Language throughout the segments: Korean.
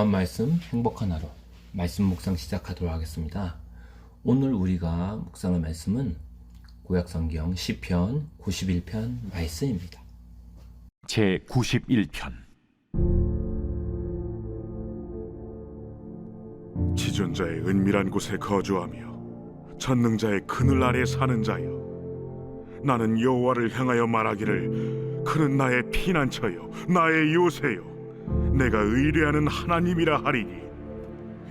구한 말씀 행복한 하루 말씀 묵상 시작하도록 하겠습니다. 오늘 우리가 묵상할 말씀은 구약성경 시편 91편 말씀입니다. 제 91편 지존자의 은밀한 곳에 거주하며 전능자의 그늘 아래 사는 자여 나는 여호와를 향하여 말하기를 그는 나의 피난처요 나의 요새요 내가 의뢰하는 하나님이라 하리니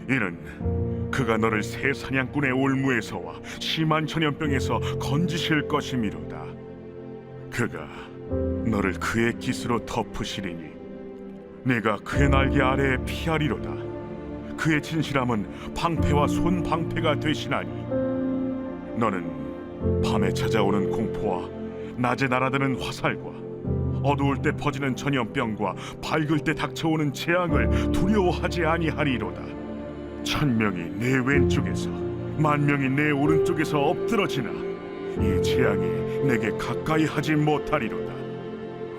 이는 그가 너를 새 사냥꾼의 올무에서와 심한 전염병에서 건지실 것이미로다. 그가 너를 그의 깃으로 덮으시리니 내가 그의 날개 아래에 피하리로다. 그의 진실함은 방패와 손 방패가 되시나니 너는 밤에 찾아오는 공포와 낮에 날아드는 화살과 어두울 때 퍼지는 전염병과 밝을 때 닥쳐오는 재앙을 두려워하지 아니하리로다. 천 명이 내 왼쪽에서 만 명이 내 오른쪽에서 엎드러지나 이 재앙이 내게 가까이 하지 못하리로다.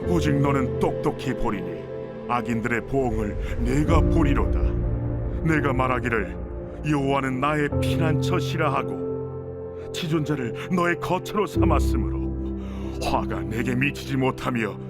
오직 너는 똑똑히 보리니 악인들의 보응을 내가 보리로다. 내가 말하기를 여호와는 나의 피난처시라 하고 지존자를 너의 거처로 삼았으므로 화가 내게 미치지 못하며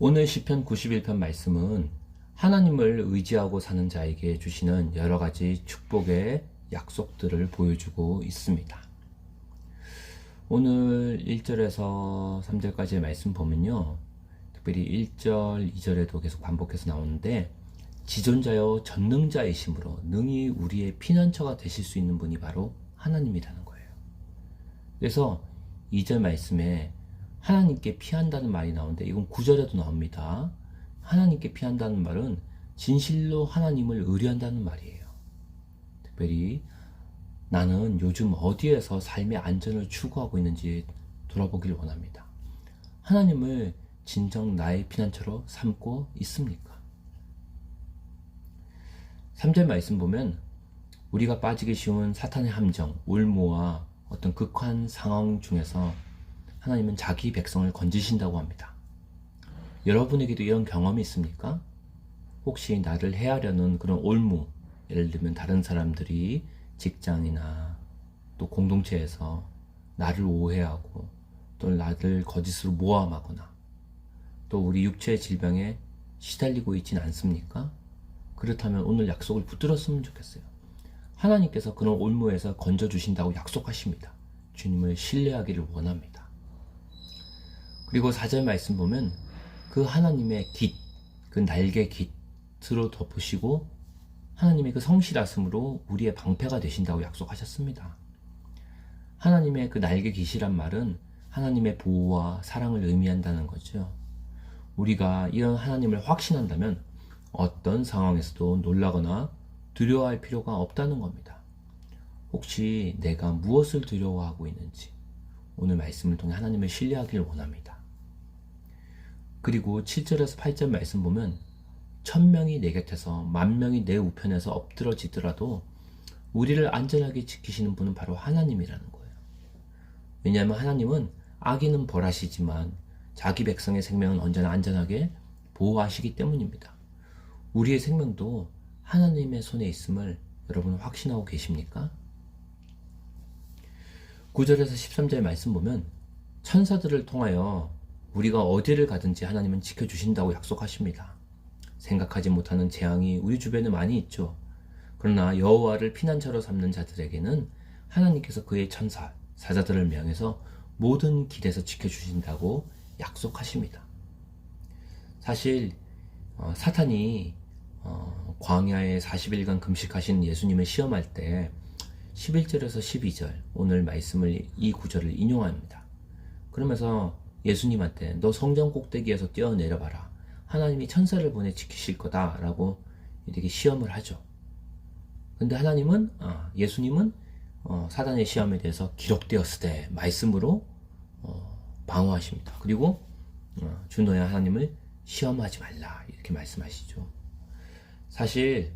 오늘 시편 91편 말씀은 하나님을 의지하고 사는 자에게 주시는 여러 가지 축복의 약속들을 보여주고 있습니다. 오늘 1절에서 3절까지의 말씀 보면요. 특별히 1절, 2절에도 계속 반복해서 나오는데 지존자여 전능자이심으로 능히 우리의 피난처가 되실 수 있는 분이 바로 하나님이라는 거예요. 그래서 2절 말씀에 하나님께 피한다는 말이 나오는데 이건 9절에도 나옵니다. 하나님께 피한다는 말은 진실로 하나님을 의뢰한다는 말이에요. 특별히 나는 요즘 어디에서 삶의 안전을 추구하고 있는지 돌아보길 원합니다. 하나님을 진정 나의 피난처로 삼고 있습니까? 3절 말씀 보면 우리가 빠지기 쉬운 사탄의 함정, 울모와 어떤 극한 상황 중에서 하나님은 자기 백성을 건지신다고 합니다. 여러분에게도 이런 경험이 있습니까? 혹시 나를 해하려는 그런 올무, 예를 들면 다른 사람들이 직장이나 또 공동체에서 나를 오해하고 또 나를 거짓으로 모함하거나 또 우리 육체의 질병에 시달리고 있진 않습니까? 그렇다면 오늘 약속을 붙들었으면 좋겠어요. 하나님께서 그런 올무에서 건져주신다고 약속하십니다. 주님을 신뢰하기를 원합니다. 그리고 4절 말씀 보면 그 하나님의 깃, 그 날개 깃으로 덮으시고 하나님의 그 성실하심으로 우리의 방패가 되신다고 약속하셨습니다. 하나님의 그 날개 깃이란 말은 하나님의 보호와 사랑을 의미한다는 거죠. 우리가 이런 하나님을 확신한다면 어떤 상황에서도 놀라거나 두려워할 필요가 없다는 겁니다. 혹시 내가 무엇을 두려워하고 있는지 오늘 말씀을 통해 하나님을 신뢰하기를 원합니다. 그리고 7절에서 8절 말씀 보면 천명이 내 곁에서 만명이 내 우편에서 엎드러지더라도 우리를 안전하게 지키시는 분은 바로 하나님이라는 거예요. 왜냐하면 하나님은 악인은 벌하시지만 자기 백성의 생명은 언제나 안전하게 보호하시기 때문입니다. 우리의 생명도 하나님의 손에 있음을 여러분 확신하고 계십니까? 9절에서 13절 말씀 보면 천사들을 통하여 우리가 어디를 가든지 하나님은 지켜주신다고 약속하십니다. 생각하지 못하는 재앙이 우리 주변에 많이 있죠. 그러나 여호와를 피난처로 삼는 자들에게는 하나님께서 그의 천사, 사자들을 명해서 모든 길에서 지켜주신다고 약속하십니다. 사실 어, 사탄이 어, 광야에 40일간 금식하신 예수님을 시험할 때 11절에서 12절 오늘 말씀을 이 구절을 인용합니다. 그러면서 예수님한테 너 성전 꼭대기에서 뛰어내려 봐라. 하나님이 천사를 보내 지키실 거다라고 이렇게 시험을 하죠. 근데 하나님은 아, 예수님은 어, 사단의 시험에 대해서 기록되었으되 말씀으로 어, 방어하십니다. 그리고 어, 주노야 하나님을 시험하지 말라 이렇게 말씀하시죠. 사실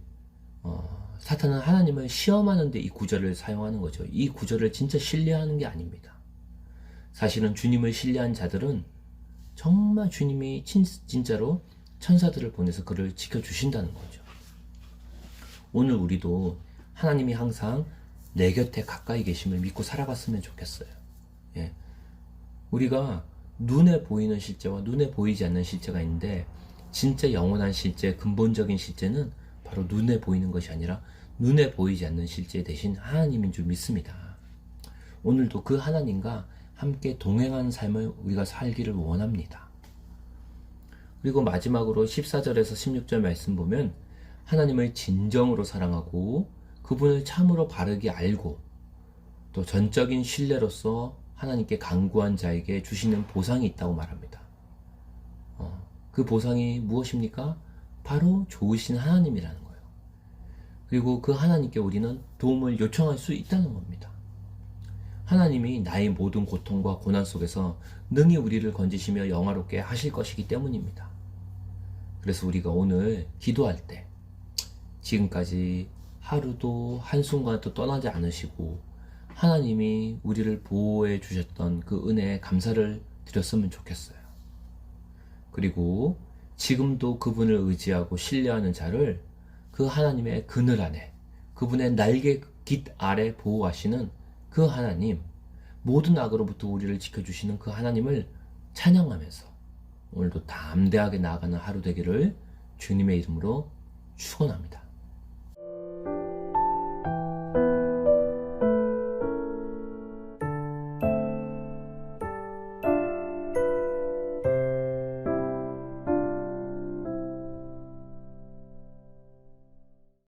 어, 사탄은 하나님을 시험하는데 이 구절을 사용하는 거죠. 이 구절을 진짜 신뢰하는 게 아닙니다. 사실은 주님을 신뢰한 자들은 정말 주님이 진, 진짜로 천사들을 보내서 그를 지켜주신다는 거죠. 오늘 우리도 하나님이 항상 내 곁에 가까이 계심을 믿고 살아갔으면 좋겠어요. 예. 우리가 눈에 보이는 실제와 눈에 보이지 않는 실제가 있는데 진짜 영원한 실제, 근본적인 실제는 바로 눈에 보이는 것이 아니라 눈에 보이지 않는 실제 대신 하나님인 줄 믿습니다. 오늘도 그 하나님과 함께 동행하는 삶을 우리가 살기를 원합니다. 그리고 마지막으로 14절에서 16절 말씀 보면 하나님을 진정으로 사랑하고 그분을 참으로 바르게 알고 또 전적인 신뢰로서 하나님께 강구한 자에게 주시는 보상이 있다고 말합니다. 어, 그 보상이 무엇입니까? 바로 좋으신 하나님이라는 거예요. 그리고 그 하나님께 우리는 도움을 요청할 수 있다는 겁니다. 하나님이 나의 모든 고통과 고난 속에서 능히 우리를 건지시며 영화롭게 하실 것이기 때문입니다. 그래서 우리가 오늘 기도할 때 지금까지 하루도 한순간도 떠나지 않으시고 하나님이 우리를 보호해 주셨던 그 은혜에 감사를 드렸으면 좋겠어요. 그리고 지금도 그분을 의지하고 신뢰하는 자를 그 하나님의 그늘 안에 그분의 날개 깃 아래 보호하시는 그 하나님 모든 악으로부터 우리를 지켜주시는 그 하나님을 찬양하면서 오늘도 담대하게 나아가는 하루 되기를 주님의 이름으로 축원합니다.